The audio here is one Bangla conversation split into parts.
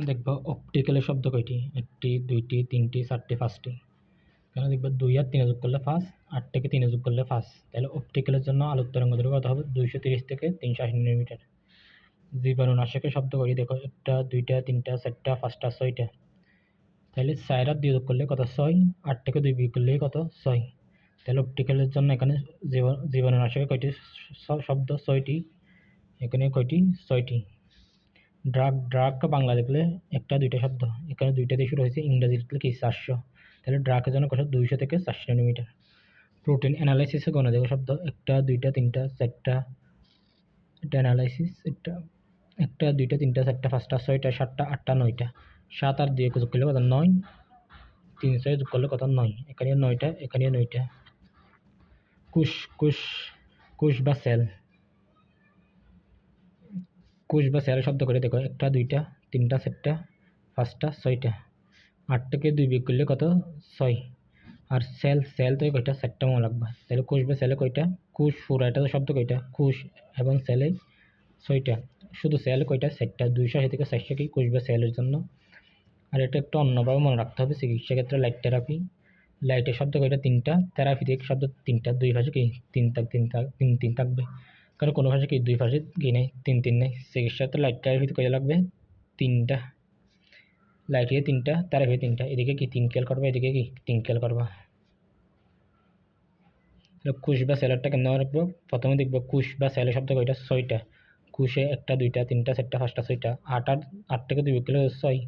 দেখব অপটিক্যালের শব্দ কয়টি? একটি, দুইটি, তিনটি, চারটি, পাঁচটি। এখানে দেখব দুই আর তিনে যোগ করলে পাঁচ আট থেকে তিনে যোগ করলে পাঁচ। তাহলে অপটিক্যালের জন্য আলোর তরঙ্গ দৈর্ঘ্য কত হবে? দুইশো তিরিশ থেকে তিনশো আশি মিলিমিটার। জীবাণুনাশকের শব্দ করি, দেখো একটা, দুইটা, তিনটা, চারটা, পাঁচটা, ছয়টা। তাহলে চার আর দুই যোগ করলে কত? ছয়। আট থেকে দুই বিয়োগ করলে কত? ছয়। তাহলে অপটিক্যালের জন্য এখানে জীবা- জীবাণুনাশকের কয়টি? শব্দ ছয়টি। এখানে কয়টি? ছয়টি। ড্রাগ ড্রাগ বাংলা লিখলে একটা, দুইটা শব্দ। এখানে দুইটা দিয়ে শুরু হয়েছে ইংরেজি লিখলে কি চারশো। তাহলে ড্রাগের জন্য কত? দুইশো থেকে চারশো সেন্টিমিটার প্রোটিন অ্যানালাইসিসে দেখো শব্দ। একটা, দুইটা, তিনটা, চারটা। এটা অ্যানালাইসিস এটা, একটা, দুইটা, তিনটা, চারটা, পাঁচটা, ছয়টা, সাতটা, আটটা, নয়টা। সাত আর দুই যোগ করলে কত? নয়। তিন ছয় যোগ করলে কত? নয়। এখানে নয়টা এখানে নয়টা। কুশ কুশ কুশ বা সেল কুশ বা সেল শব্দ করে দেখো, একটা, দুইটা, তিনটা, চারটা, পাঁচটা, ছয়টা। আট থেকে দুই বিয়োগ করলে কত? ছয়। আর সেল সেল তো কয়টা? চারটা মনে লাগবে তাহলে কুশ বা সেলে কয়টা? কুশ পুরা এটা তো শব্দ কয়টা? কুশ এবং সেলে ছয়টা। শুধু সেল কয়টা? চারটা। দুইশো আশি থেকে চারশো কি? কুশ বা সেলের জন্য। আর এটা একটু অন্যভাবে মনে রাখতে হবে চিকিৎসা ক্ষেত্রে লাইট থেরাপি লাইটের শব্দ কয়টা? তিনটা। থেরাপি থেকে শব্দ? তিনটা। দুই ভাষা কি? তিন থাক তিন থাক, তিন তিন থাকবে। কারণ কোনো ভাষা কি, দুই ভাষা কি নেই, তিন তিন নেই। চিকিৎসাতে লাইট থেরাপিতে কয়টা লাগবে? তিনটা। লাইটে তিনটা থেরাপি তিনটা। এদিকে কি তিন খেয়াল করবা, এদিকে কি তিন খেয়াল করবা? কুশ বা স্যালাডটা কেন রাখব প্রথমে দেখব কুশ বা স্যালের শব্দ কয়টা? ছয়টা। কুশে একটা, দুইটা, তিনটা, চারটা, পাঁচটা, ছয়টা। আট আট আট থেকে দুই কিলো ছয়।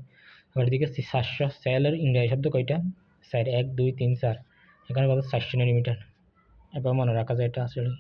এবার দিকে সাতশো। স্যালের ইংরেজি শব্দ কয়টা? চার, এক, দুই, তিন, চার। এখানে কত চারশো মিলিমিটার এবার মনে রাখা যায় এটা আসলে।